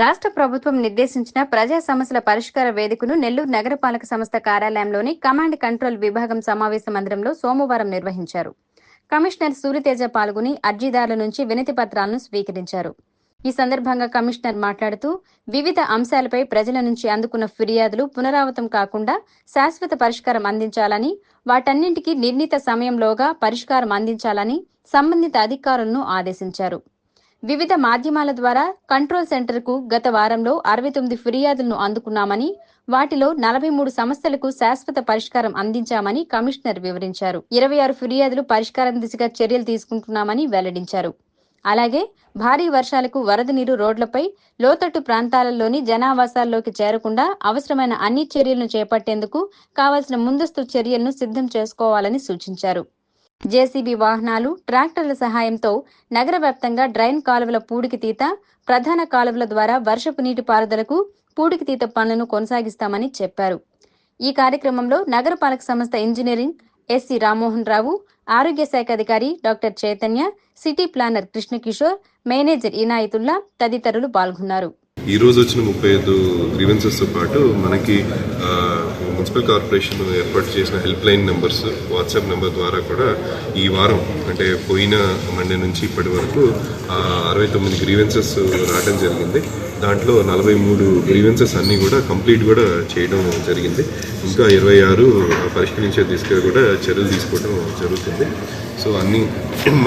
రాష్ట్ర ప్రభుత్వం నిర్దేశించిన ప్రజా సమస్యల పరిష్కార వేదికను నెల్లూరు నగరపాలక సంస్థ కార్యాలయంలోని కమాండ్ కంట్రోల్ విభాగం సమావేశ మందిరంలో సోమవారం నిర్వహించారు. కమిషనర్ సూర్యతేజ పాల్గొని అర్జీదారుల నుంచి వినతి పత్రాలను స్వీకరించారు. ఈ సందర్భంగా కమిషనర్ మాట్లాడుతూ వివిధ అంశాలపై ప్రజల నుంచి అందుకున్న ఫిర్యాదులు పునరావృతం కాకుండా శాశ్వత పరిష్కారం అందించాలని వాటన్నింటికీ నిర్ణీత సమయంలోగా పరిష్కారం అందించాలని సంబంధిత అధికారులను ఆదేశించారు. వివిధ మాధ్యమాల ద్వారా కంట్రోల్ సెంటర్కు గత వారంలో అరవై తొమ్మిది ఫిర్యాదులను అందుకున్నామని వాటిలో నలభై మూడు సమస్యలకు శాశ్వత పరిష్కారం అందించామని కమిషనర్ వివరించారు. ఇరవై ఆరు ఫిర్యాదులు పరిష్కారం దిశగా చర్యలు తీసుకుంటున్నామని వెల్లడించారు. అలాగే భారీ వర్షాలకు వరద నీరు రోడ్లపై లోతట్టు ప్రాంతాలలోని జనావాసాల్లోకి చేరకుండా అవసరమైన అన్ని చర్యలను చేపట్టేందుకు కావాల్సిన ముందస్తు చర్యలను సిద్ధం చేసుకోవాలని సూచించారు. జేసీబీ వాహనాలు ట్రాక్టర్ల సహాయంతో నగర వ్యాప్తంగా డ్రైన్ కాలువల పూడికి తీత ప్రధాన కాలువల ద్వారా వర్షపు నీటి పారుదలకు పూడికి తీత పనులను కొనసాగిస్తామని చెప్పారు. ఈ కార్యక్రమంలో నగరపాలక సంస్థ ఇంజనీరింగ్ ఎస్సి రామ్మోహన్ రావు ఆరోగ్య శాఖ అధికారి doctor Chaitanya city planner Krishnakishore manager Inayatullah తదితరులు పాల్గొన్నారు. ఈ రోజు వచ్చిన ముప్పై ఐదు గ్రీవెన్సెస్తో పాటు మనకి మున్సిపల్ కార్పొరేషన్ ఏర్పాటు చేసిన help line numbers WhatsApp number ద్వారా కూడా ఈ వారం అంటే పోయిన మండే నుంచి ఇప్పటి వరకు అరవై తొమ్మిది గ్రీవెన్సెస్ రావడం జరిగింది. దాంట్లో నలభై మూడు గ్రీవెన్సెస్ అన్నీ కూడా కంప్లీట్ కూడా చేయడం జరిగింది. ఇంకా ఇరవై ఆరు పరిష్కరించే దిశగా కూడా చర్యలు తీసుకోవడం జరుగుతుంది. సో అన్ని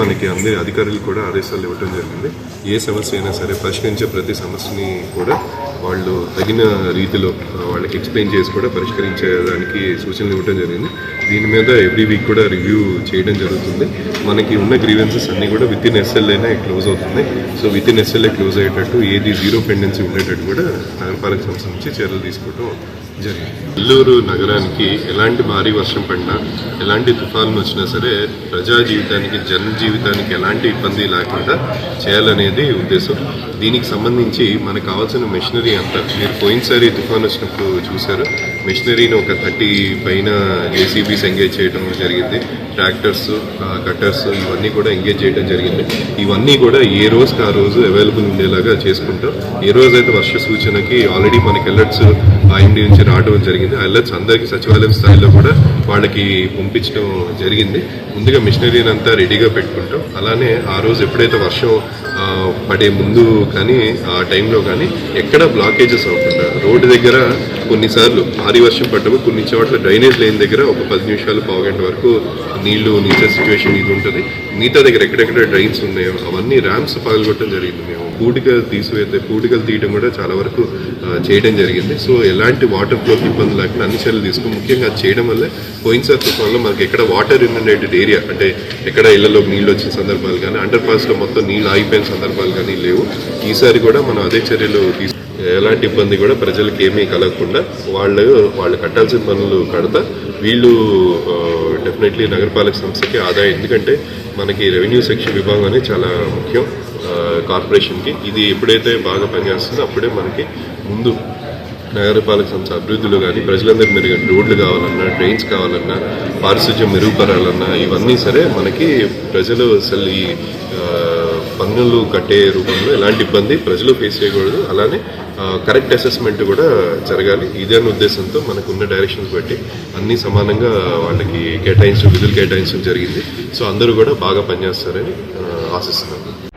మనకి అందరి అధికారులు కూడా ఆదేశాలు ఇవ్వడం జరిగింది. ఏ సమస్య అయినా సరే పరిష్కరించే ప్రతి సమస్యని కూడా వాళ్ళు తగిన రీతిలో వాళ్ళకి ఎక్స్ప్లెయిన్ చేసి కూడా దానికి సూచనలు ఇవ్వడం జరిగింది. దీని మీద ఎవ్రీ వీక్ కూడా రివ్యూ చేయడం జరుగుతుంది. మనకి ఉన్న గ్రీవెన్సెస్ అన్నీ కూడా విత్ ఇన్ ఎస్ఎల్ఏనే క్లోజ్ అవుతుంది. So within SLA close అయ్యేటట్టు ఏది జీరో పెండెన్సీ ఉండేటట్టు కూడా నగరపాలక సంస్థ నుంచి చర్యలు తీసుకోవడం జరిగింది. నెల్లూరు నగరానికి ఎలాంటి భారీ వర్షం పడినా ఎలాంటి తుఫాన్లు వచ్చినా సరే ప్రజా జీవితానికి జన జీవితానికి ఎలాంటి ఇబ్బంది లేకుండా చేయాలనేది ఉద్దేశం. దీనికి సంబంధించి మనకు కావాల్సిన మెషినరీ అంతా మీరు పోయినసారి తుఫాన్ వచ్చినప్పుడు చూశారు. మెషినరీని ఒక థర్టీ పైన ఏసీబీస్ ఎంగేజ్ చేయడం జరిగింది. ట్రాక్టర్స్ కట్టర్స్ uh, ఇవన్నీ కూడా ఎంగేజ్ చేయడం జరిగింది. ఇవన్నీ కూడా ఏ రోజుకి ఆ రోజు అవైలబుల్ ఉండేలాగా చేసుకుంటాం. ఏ రోజైతే వర్ష సూచనకి ఆల్రెడీ మనకి అలర్ట్స్ ఐఎండి నుంచి రావడం జరిగింది. ఆ అలర్ట్స్ అందరికీ సచివాలయం స్థాయిలో కూడా వాళ్ళకి పంపించడం జరిగింది. ముందుగా మిషనరీని అంతా రెడీగా పెట్టుకుంటాం. అలానే ఆ రోజు ఎప్పుడైతే వర్షం పడే ముందు కానీ ఆ టైంలో కానీ ఎక్కడ బ్లాకేజెస్ అవ్వకుండా రోడ్డు దగ్గర కొన్నిసార్లు భారీ వర్షం పడ్డప్పుడు కొన్ని చోట్ల డ్రైనేజ్ లైన్ దగ్గర ఒక పది నిమిషాలు పావు గంట వరకు నీళ్ళు నిలిచే సిచ్యువేషన్ ఇది ఉంటుంది. మిగతా దగ్గర ఎక్కడెక్కడ డ్రైన్స్ ఉన్నాయో అవన్నీ ర్యామ్స్ పగలగొట్టడం జరిగింది. మేము పూడికలు తీసివేస్తే పూడికలు తీయడం కూడా చాలా వరకు చేయడం జరిగింది. సో ఎలాంటి వాటర్ ఫ్లోకి ఇబ్బంది లేకుండా అన్ని చర్యలు తీసుకుని ముఖ్యంగా అది చేయడం వల్లే పోయినసారి తుఫాన్లో మనకి ఎక్కడ వాటర్ ఇన్నండేటెడ్ ఏరియా అంటే ఎక్కడ ఇళ్ళలోకి నీళ్ళు వచ్చిన సందర్భాలు కానీ అండర్ పాస్లో మొత్తం నీళ్ళు ఆగిపోయిన సందర్భాలు కానీ లేవు. ఈసారి కూడా మనం అదే చర్యలు తీసుకు ఎలాంటి ఇబ్బంది కూడా ప్రజలకు ఏమీ కలగకుండా వాళ్ళు వాళ్ళు కట్టాల్సిన పనులు కడతా వీళ్ళు డెఫినెట్లీ నగరపాలక సంస్థకి ఆదాయం. ఎందుకంటే మనకి రెవెన్యూ సెక్షన్ విభాగం అనేది చాలా ముఖ్యం కార్పొరేషన్కి. ఇది ఎప్పుడైతే బాగా పనిచేస్తుందో అప్పుడే మనకి ముందు నగరపాలక సంస్థ అభివృద్ధిలో కానీ ప్రజలందరూ మెరుగు రోడ్లు కావాలన్నా ట్రైన్స్ కావాలన్నా పారిశుధ్యం మెరుగుపరాలన్నా ఇవన్నీ సరే మనకి ప్రజలు అసలు ఈ పన్నులు కట్టే రూపంలో ఎలాంటి ఇబ్బంది ప్రజలు ఫేస్ చేయకూడదు. అలానే కరెక్ట్ అసెస్మెంట్ కూడా జరగాలి. ఇదే ఉద్దేశంతో మనకు ఉన్న డైరెక్షన్స్ బట్టి అన్ని సమానంగా వాళ్ళకి కేటాయించడం విధులు కేటాయించడం జరిగింది. సో అందరూ కూడా బాగా పనిచేస్తారని ఆశిస్తున్నాను.